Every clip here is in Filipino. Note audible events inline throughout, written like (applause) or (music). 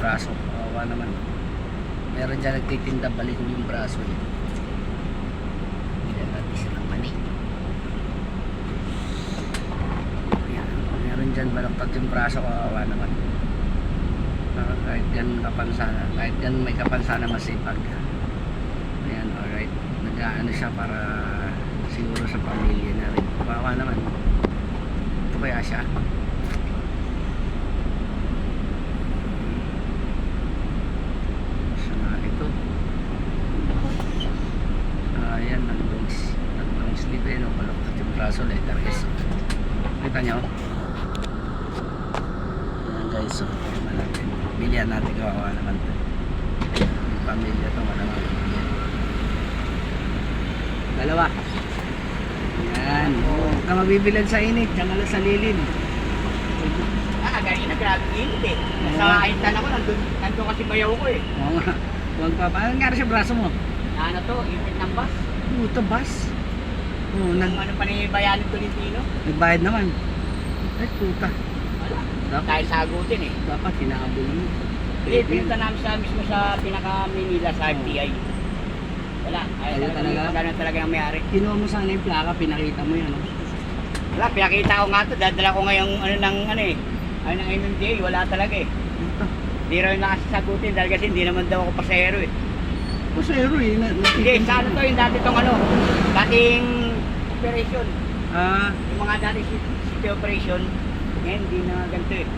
braso. Kawawa naman. Meron dyan nagtitinda balik yung braso eh. Bilan natin silang mani. Yan. Meron dyan balaktot yung braso. Kawawa naman. Ah, kahit ganun kapansana. Kahit ganun may kapansana masipag. Ayan, alright. Nag-ano siya para siguro sa pamilya na rin. Kawawa naman. Ito kaya. Siya nga ito. Ayan, nandung, nandung sleep eh. No? Baluktot yung braso, letter S. Kita nyo? Ayan guys, so, tingnan natin. Bilihan natin kawawa naman to. Yung pamilya to, malamang. Dalawa. Yan. Huwag ka mabibilan sa init. Diyan ka lang sa lilim. Ah, ganyan na grabe init eh. Nasa Oo. Aintan ako, nandun, nandun kasi bayaw ko eh. Oo nga. Huwag pa. Ano nangyari sa braso mo? Ano to, init ng bus. Puta, bas. Oo, nag ano pa ni Bayanin Tolentino. nagbayad naman. Ay, puta. Wala. Dapat, Dahil sa agutin eh. dapat hinahabol mo. Hindi, pinunta namin sa mismo sa pinaka-Manila sa RTI. Wala. Ay, Ayaw talaga? Ganun talaga ang mayari. Kinuha mo sana yung plaka, pinakita mo yan. Oh. Wala, pinakita ko nga to. Dadala ko ngayong ano ng ano eh. Ano ng MMDA, wala talaga eh. Hindi raw yung nakasasagutin dahil kasi hindi naman daw ako pasahero eh. Pasero eh. Hindi, sa ano to yung dati tong ano, dating operation. Ah, Yung mga dati city, operation, ngayon hindi na ganito eh.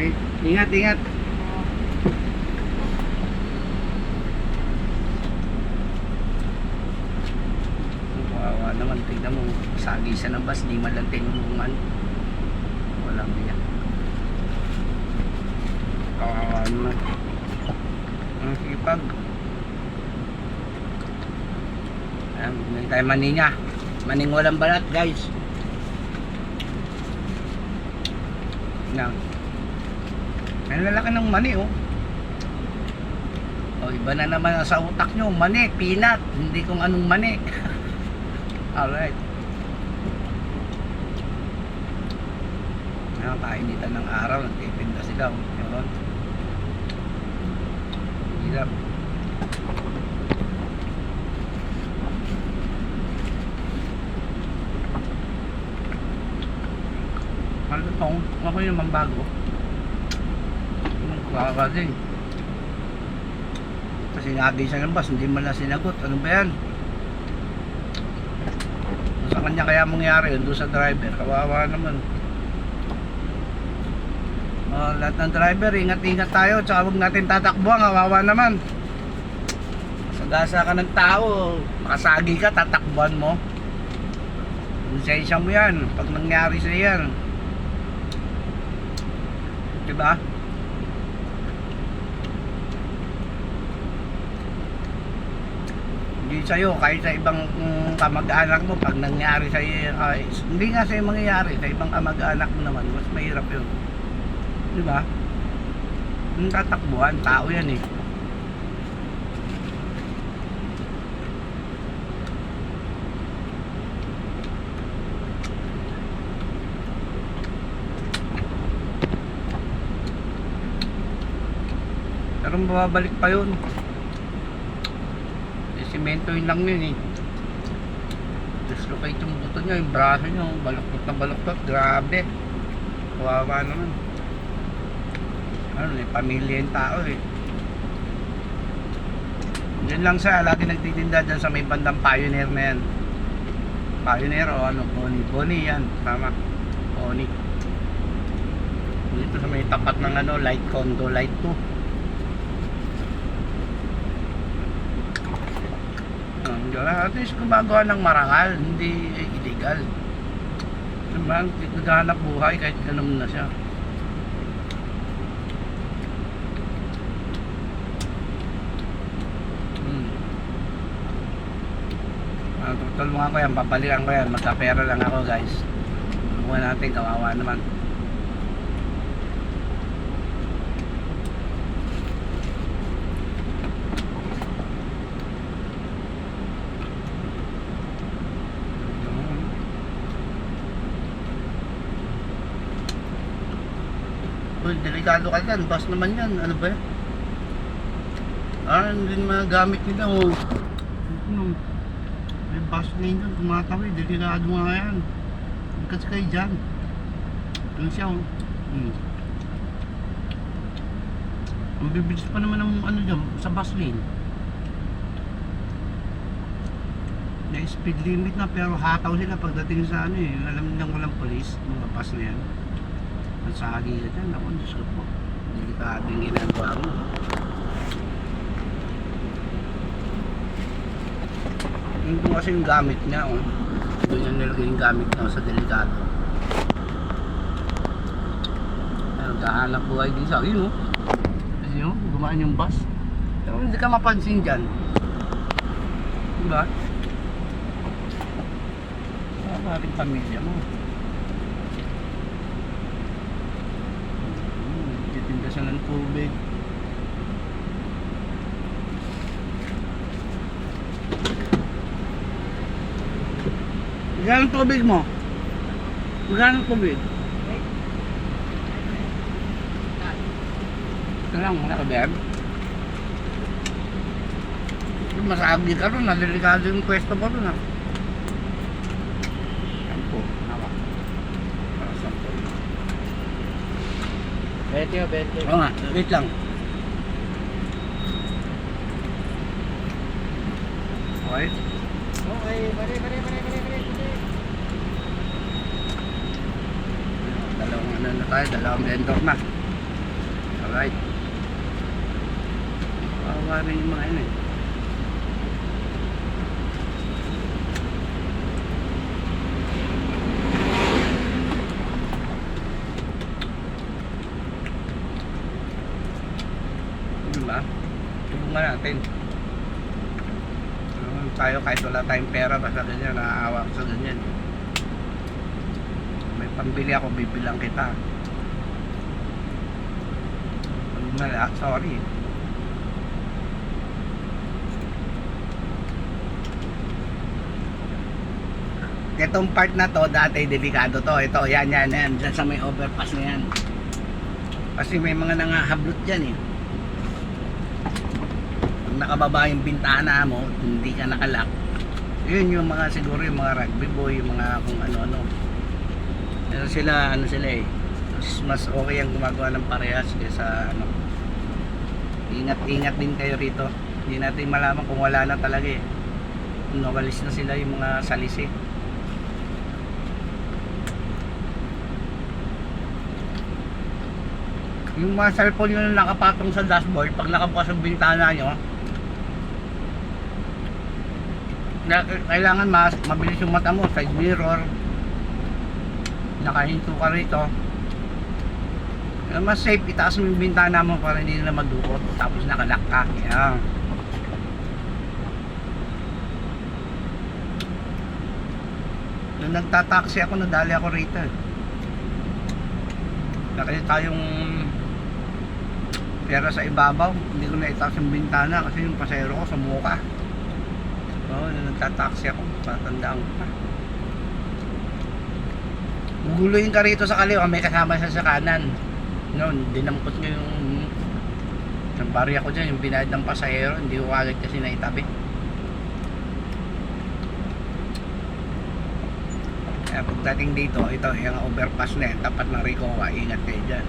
eh, ingat, ingat. Kawawa naman, tignan mo. Sagi siya ng bus, di man lang tinulungan. Walang yan. Kawawa naman. Ang sipag. Ayan, bumili tayo maninya. Maning walang balat, guys. Yan. Ang lalaki ng mani, oh. O, iba na naman sa utak nyo. Mani, peanut. Hindi kung anong mani. (laughs) Alright. Ayan, kainitan ng araw. Nagtitinda sila, oh. Hirap. Ano tong? Ako yung mambago. Kaka din. Kasi sinabi siya ng bus, hindi man lang sinagot. Ano ba yan? Sa kanya kaya mangyari yun, doon sa driver. Kawawa naman. Oh, lahat ng driver, ingat-ingat tayo. Tsaka huwag natin tatakbuhan, kawawa naman. Sagasa ka ng tao, makasagi ka, tatakbuhan mo. Lisensya mo yan, pag nangyari sa yan. Diba? Hindi sa'yo, kahit sa ibang mm, kamag-anak mo, pag nangyari sa iyo, ay, hindi nga sa'yo mangyayari, sa ibang kamag-anak mo naman, mas mahirap yun. Di ba? Yung tatakbuhan, tao yan eh. Pero mababalik pa yun. Eh, simento yun lang yun eh. Dislocate yung buto niya, yung braso niya, baluktot na baluktot, grabe. Kawawa naman. Ano eh, pamilya yung tao eh. Yun lang siya, lagi nagtitinda dyan sa may bandang Pioneer na yan. Pioneer o ano, Boni. Boni yan, tama. Boni. Dito sa may tapat ng ano, light condo, light 2. Ang gala, at least gumagawa ng marangal, hindi illegal. Diba, naghahanap buhay kahit ganun na siya. Hmm. Ah, tutulungan ko yan, papalikan ko yan, magkapera lang ako guys. Tulungan natin, kawawa naman. Uy, delikado ka dyan. Bus naman yan. Ano ba yan? Ah, hindi mga gamit nila. Oh. Ano? May bus lane dyan. Tumatawid. Delikado nga yan. Kasi kayo dyan. Doon siya. Oh. Hmm. Ang bibilis pa naman ng ano dyan, sa bus lane. May speed limit na pero hataw sila pagdating sa ano eh. Alam nilang walang polis, mga bus na yan. At sa agi ka dyan, ako, Diyos ko po. Delikado yung ginagawa mo. Yung doon kasi yung gamit niya, oh. Doon yung nilagay yung gamit niya oh, sa delikado. Ayun, kahanap buhay din sa akin, oh. Kasi yun, gumaan yung bus. Pero hindi ka mapansin dyan. Diba? Sa ating pamilya mo. Hmm, titinda siya ng tubig. Magkano tubig mo? Magkano tubig? Ito lang, beb. Masagi ka ron, nalilikado yung pwesto mo ron ha. Sampo, hawak. Para sampo. Bete o, bete. Oo nga, wait lang. Okay. Okay, pare, pare, pare, pare. Dalawang ano na tayo, dalawang vendor na. Alright. Kawawa rin yung mga ano eh. Tulungan natin. Tayo kahit wala tayong pera basta ganyan, naaawa ko sa ganyan. Pambili ako, bibilang kita. Pag wala, sorry. Itong part na to, dati delikado to. Ito, yan, yan, yan. Diyan sa may overpass na yan. Kasi may mga nangahablot dyan eh. Pag nakababa yung bintana mo, hindi ka nakalak. Yun yung mga siguro yung mga rugby boy, yung mga kung ano-ano. Pero sila, ano sila eh. Mas, okay ang gumagawa ng parehas kaysa ano. Ingat-ingat din kayo rito. Hindi natin malaman kung wala na talaga eh. Nawalis na sila yung mga salisi. Yung mga cellphone na nakapatong sa dashboard, pag nakabukas ang bintana nyo, kailangan mas mabilis yung mata mo, side mirror, nakahinto ka rito. Mas safe, itaas mo yung bintana mo para hindi na madukot, tapos nakalock ka. Yan. Nung nagtataksi ako, nadali ako rito. eh. Nakita yung pera sa ibabaw, hindi ko na itaas yung bintana kasi yung pasero ko sa muka. Oo, nung nagtataksi ako, patandaan ko pa. Guguluhin ka rito sa kaliwa, may kasama siya sa kanan. Noon, dinampot ko yung yung barya ko dyan, yung binayad ng pasahero, hindi ko agad kasi naitabi. Kaya pagdating dito, ito, yung overpass na yan, tapat ng Ricoa, ingat kayo dyan.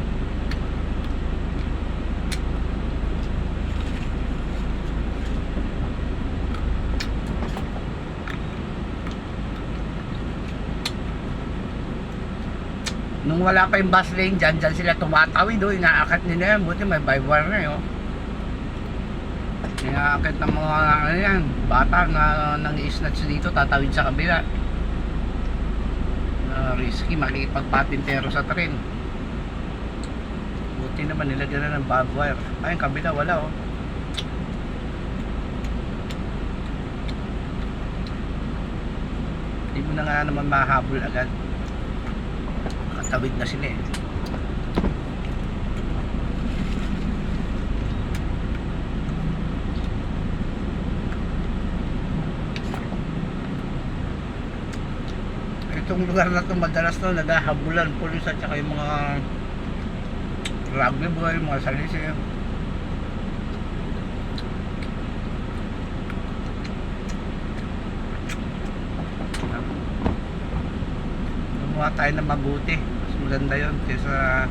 Nung wala pa yung bus lane dyan, dyan sila tumatawid, oh, inaakat nila yan. Buti may bywire na yun. Inaakat ng mga ano yan, bata na nang snatch dito, tatawid sa kabila. Ah, risky, makikipagpatintero sa tren. Buti naman nilagyan na ng barbed wire. Ay, yung kabila, wala oh. Hindi mo na nga naman mahabol agad. Nakatawid na sila eh. Itong lugar na to madalas to naghahabulan pulis at saka yung mga rugby boy, mga salisir. Gumawa tayo ng mabuti. Maganda yun kaysa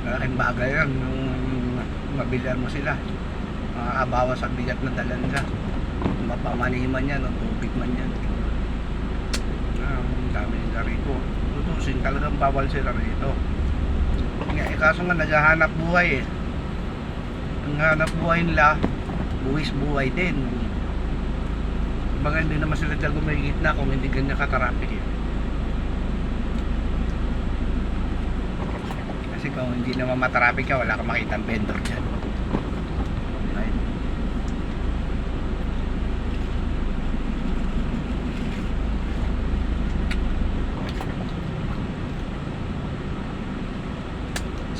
Malaking bagay yan yung mabilan mo sila. Makakabawa sa bigat na dalan ka. Mapamani man yan o tubig man yan. Ah, ang dami nila rito. Tutusin talagang bawal sila rito. Nga, eh, kaso nga naghahanap buhay eh. Ang hanap buhay nila, buwis buhay din. Baga hindi naman sila dyan gumigit na kung hindi ganyan kakarapik eh. Kasi kung hindi naman matraffic ka, wala kang makita vendor dyan. Right?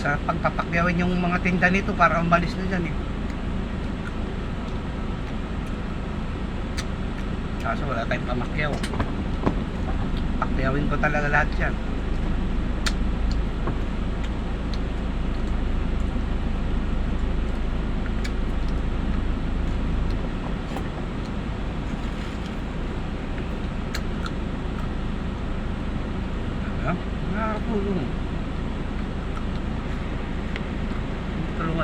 Sa pagpapakyawin yung mga tinda nito para umalis na dyan eh. Kaso wala tayong pamakyaw. Pakyawin ko talaga lahat yan. Ano? Nakakapulong.